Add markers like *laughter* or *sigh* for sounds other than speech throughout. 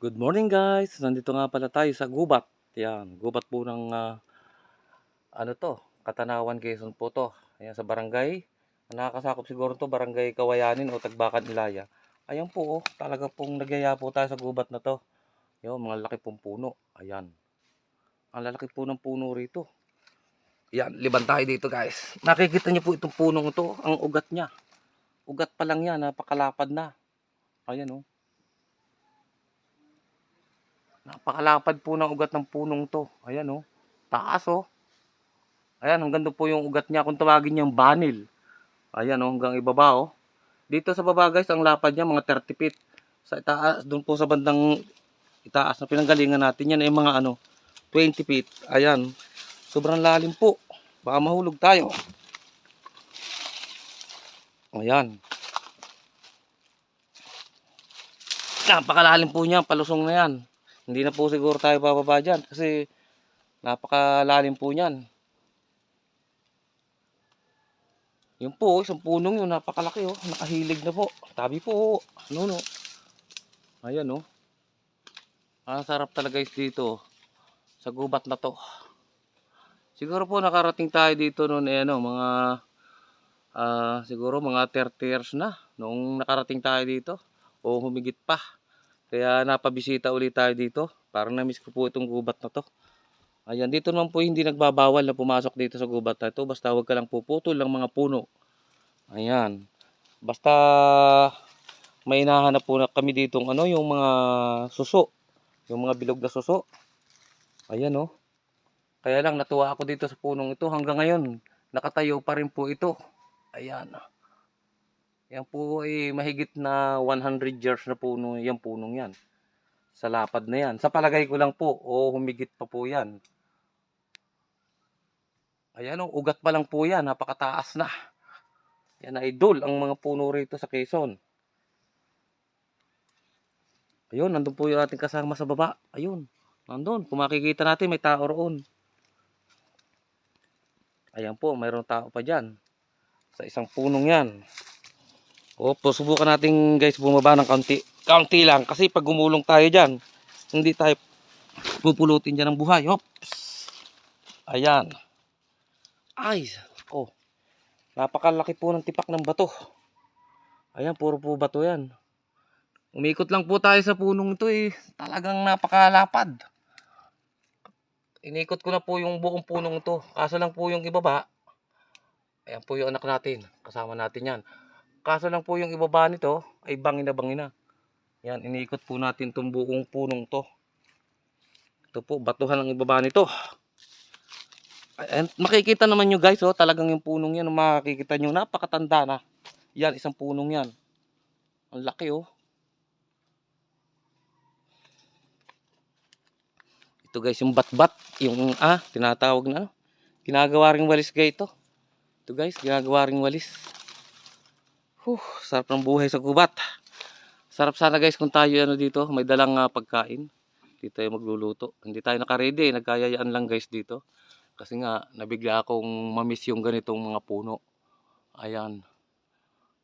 Good morning guys! Nandito nga pala tayo sa gubat. Yan, gubat po ng ah, ano to, Katanawan Quezon po to. Ayan sa barangay. Nakakasakop siguro to barangay Kawayanin o Tagbakan Ilaya. Ayan po oh, talaga pong nagyaya po tayo sa gubat na to. Yung mga laki pong puno. Ayan. Ang lalaki po ng puno rito. Yan, liban tayo dito guys. Nakikita niyo po itong punong ito, ang ugat niya. Ugat pa lang yan, napakalapad na. Ayan oh. Napakalapad po ng ugat ng punong to. Ayan oh. Taas oh. Ayan, hanggang doon po yung ugat niya kung tawagin niyang banil. Ayan oh, hanggang ibaba oh. Dito sa baba guys, ang lapad niya mga 30 feet. Sa itaas, doon po sa bandang itaas na pinanggalingan natin yan ay mga ano, 20 feet. Ayan. Sobrang lalim po. Baka mahulog tayo. Ayan. Napakalalim po niya, palusong na yan. Hindi na po siguro tayo bababa dyan kasi napakalalim po niyan. Yun po, isang punong yun, napakalaki oh. Nakahilig na po. Tabi po, ano no. Ayan oh. Ang sarap talaga guys dito. Sa gubat na to. Siguro po nakarating tayo dito noon eh ano, mga ah, siguro mga 30 years na nung nakarating tayo dito o humigit pa. Kaya napabisita ulit tayo dito. Parang na-miss ko po itong gubat na to. Ayan, dito naman po hindi nagbabawal na pumasok dito sa gubat na ito. Basta huwag ka lang puputol ng mga puno. Ayan. Basta may hinahanap po na kami dito ano, yung mga suso. Yung mga bilog na suso. Ayan oh. Kaya lang natuwa ako dito sa punong ito. Hanggang ngayon, nakatayo pa rin po ito. Ayan. Yan po ay mahigit na 100 years na puno, yung punong yan. Sa lapad na yan. Sa palagay ko lang po, o humigit pa po yan. Ayan o, ugat pa lang po yan, napakataas na. Yan idol ang mga puno rito sa Quezon. Ayun, nandun po yung ating kasama sa baba. Ayun, nandun. Kung makikita natin, may tao roon. Ayan po, mayroong tao pa dyan. Sa isang punong yan. O, po, subukan natin guys bumaba ng kaunti. Kaunti lang. Kasi pag gumulong tayo dyan, hindi tayo pupulutin dyan ng buhay. Oops. Ayan. Ay. Oh. Napakalaki po ng tipak ng bato. Ayan, puro po bato yan. Umikot lang po tayo sa punong ito eh. Talagang napakalapad. Inikot ko na po yung buong punong ito. Kaso lang po yung ibaba. Ayan po yung anak natin. Kasama natin yan. Kaso lang po yung ibaba nito ay bangin na bangin na. Yan, iniikot po natin itong buong punong to. Ito po, batuhan ang ibaba nito. And makikita naman nyo guys, oh, talagang yung punong yan, makikita nyo, napakatanda na. Yan, isang punong yan. Ang laki oh. Ito guys, yung bat-bat, yung ah, tinatawag na ano. Ginagawa ring walis guys ito. Ito guys, ginagawa ring walis. Huh, sarap ng buhay sa gubat. Sarap sana guys kung tayo ano dito, may dalang ah, pagkain. Dito tayo magluluto. Hindi tayo naka-ready, nagkayayaan lang guys dito. Kasi nga nabigla akong mamiss yung ganitong mga puno. Ayan.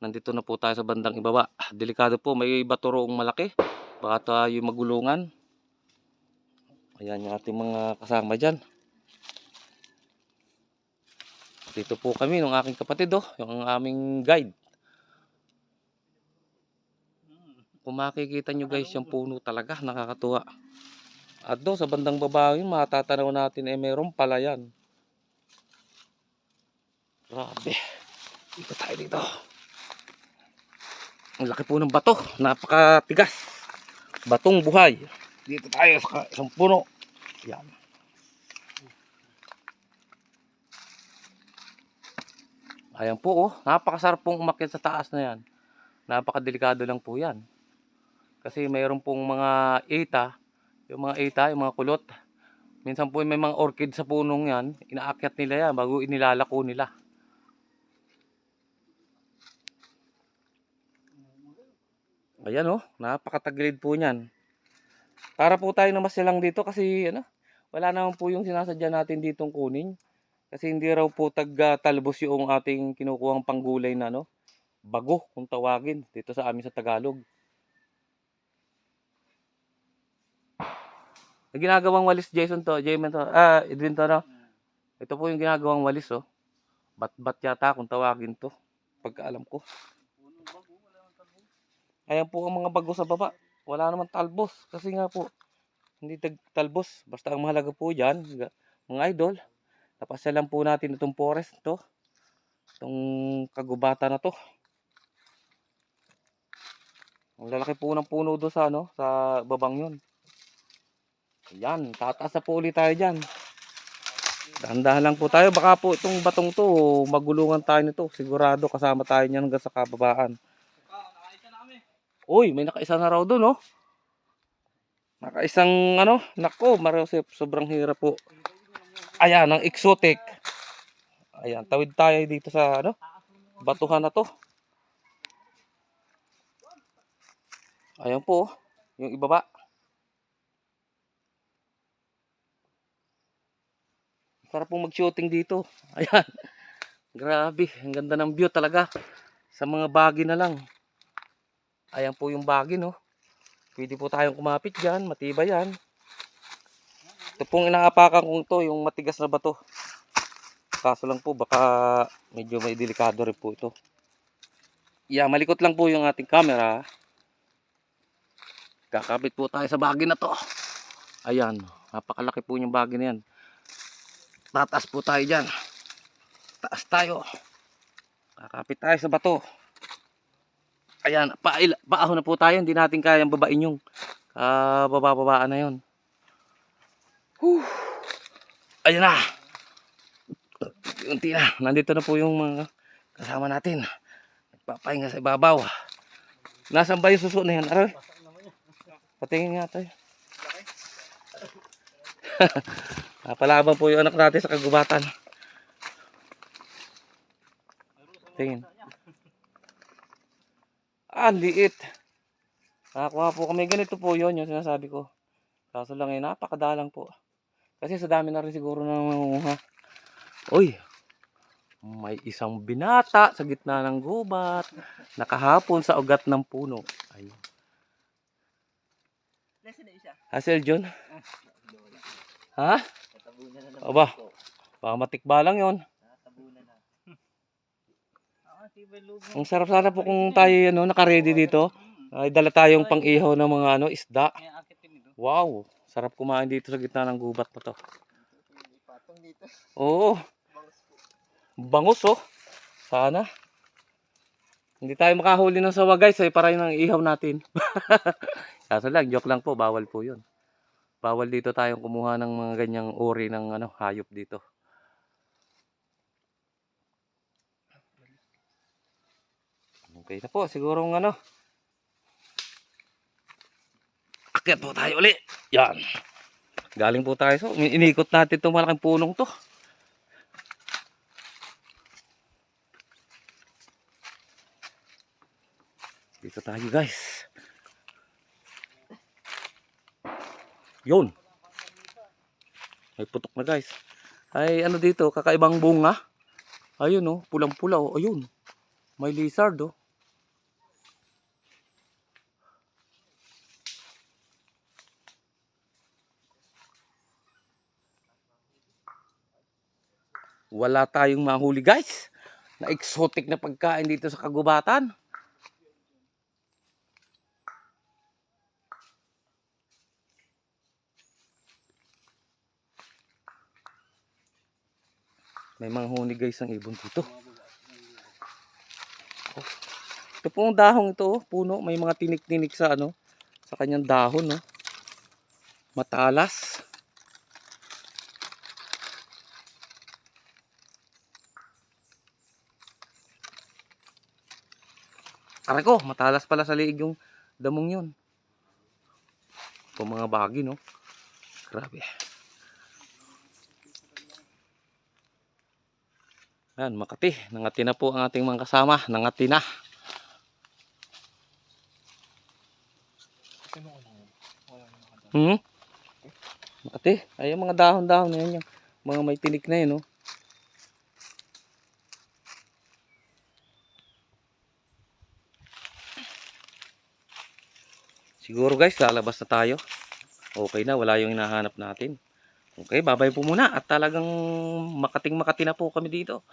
Nandito na po tayo sa bandang ibaba. Delikado po, may batoroong malaki. Baka tayo magulungan. Ayan yung ating mga kasama dyan. Dito po kami ng aking kapatid oh, yung aming guide. Kung makikita nyo guys yung puno talaga, nakakatuwa. At doon sa bandang baba yun, matatanaw natin eh meron pala yan. Grabe. Dito tayo dito. Ang laki po ng bato, napakatigas. Batong buhay. Dito tayo sa isang puno. Yan. Ayan po oh, napakasarap pong umakyat sa taas na yan. Napakadelikado lang po yan. Kasi mayroon pong mga ita, yung mga ita, yung mga kulot. Minsan po may mga orchid sa punong yan, inaakyat nila yan bago inilalako nila. Ayan oh, napakatagilid po niyan. Para po tayo na masyalang dito kasi ano, wala naman po yung sinasadya natin ditong kunin. Kasi hindi raw po tag-talbos yung ating kinukuhang panggulay na ano, bago kung tawagin dito sa amin sa Tagalog. Yung ginagawang walis Jason to, Jason to, ah, Edwin to, no? Ito po yung ginagawang walis, oh. Bat-bat yata kung tawagin to. Pagkaalam ko. Ayan po ang mga bago sa baba. Wala naman talbos. Kasi nga po, hindi talbos. Basta ang mahalaga po dyan, ga- mga idol, napasyalan po natin itong forest to. Itong kagubatan na to. Ang lalaki po ng puno doon sa ano, sa babang yun. Ayan, tataas na po ulit tayo dyan. Dahan-dahan lang po tayo. Baka po itong batong to, magulungan tayo nito. Sigurado kasama tayo niyan hanggang sa kababaan. Uy, may nakaisa na raw doon, oh. Nakaisang ano, nako, Mariosep, sobrang hirap po. Ayan, ang exotic. Ayan, tawid tayo dito sa ano, batuhan na to. Ayan po, oh, yung ibaba. Sarap pong mag-shooting dito. *laughs* Ayan. Grabe, ang ganda ng view talaga. Sa mga bagi na lang. Ayan po yung bagi, no. Pwede po tayong kumapit dyan, matibay yan. Ito pong inaapakan kong to, yung matigas na bato. Kaso lang po, baka medyo may delikado rin po ito. Yeah, malikot lang po yung ating camera. Kakapit po tayo sa bagi na to. Ayan, napakalaki po yung bagi na yan. Tataas po tayo dyan. Taas tayo. Kakapit tayo sa bato. Ayan, pail, paahon na po tayo. Hindi natin kayang babain yung uh, babababaan na yun. Whew. Ayan na. Unti na. Nandito na po yung mga kasama natin. Nagpapahinga sa ibabaw. Nasaan ba yung suso na yan? Aray. Patingin nga tayo. *laughs* Napalaban po yung anak natin sa kagubatan. Tingin. Ah, liit. Nakakuha po kami. Ganito po yun yung sinasabi ko. Kaso lang eh, napakadalang po. Kasi sa dami na rin siguro ng mangunguha. Uy, may isang binata sa gitna ng gubat. Nakahapon sa ugat ng puno. Ayun. Hassel John? Ha? Aba, baka matikba lang yon. *laughs* Ang sarap sana po kung tayo ano, naka-ready dito. Ay dala tayong pang-ihaw ng mga ano, isda. Wow, sarap kumain dito sa gitna ng gubat na to. Oo. Bangus oh. Sana. Hindi tayo makahuli ng sawa guys, ay para yun ang ihaw natin. *laughs* Kaso lang, joke lang po, bawal po yun. Bawal dito tayong kumuha ng mga ganyang uri ng ano, hayop dito. Okay na po, siguro ng ano. Akyat po tayo uli. Yan. Galing po tayo. So, inikot natin itong malaking punong to. Dito tayo guys. Yun. May putok na guys. Ay ano dito, kakaibang bunga. Ayun oh, pulang-pula oh. Ayun. May lizard oh. Wala tayong mahuli guys. Na exotic na pagkain dito sa kagubatan. May mga huni guys ang ibon dito. Oh. Ito po ang dahong ito, oh, puno. May mga tinik-tinik sa ano, sa kanyang dahon, no. Matalas. Aray ko, matalas pala sa liig yung damong yun. Ito mga bagi, no. Grabe. Yan, Makati. Nangati na po ang ating mga kasama. Nangati na. Hmm? Makati. Ay, yung mga dahon-dahon na yan. Yung mga may tinik na yun, no? Siguro guys, lalabas na tayo. okay na, wala yung hinahanap natin. Okay, babay po muna at talagang makating makati na po kami dito.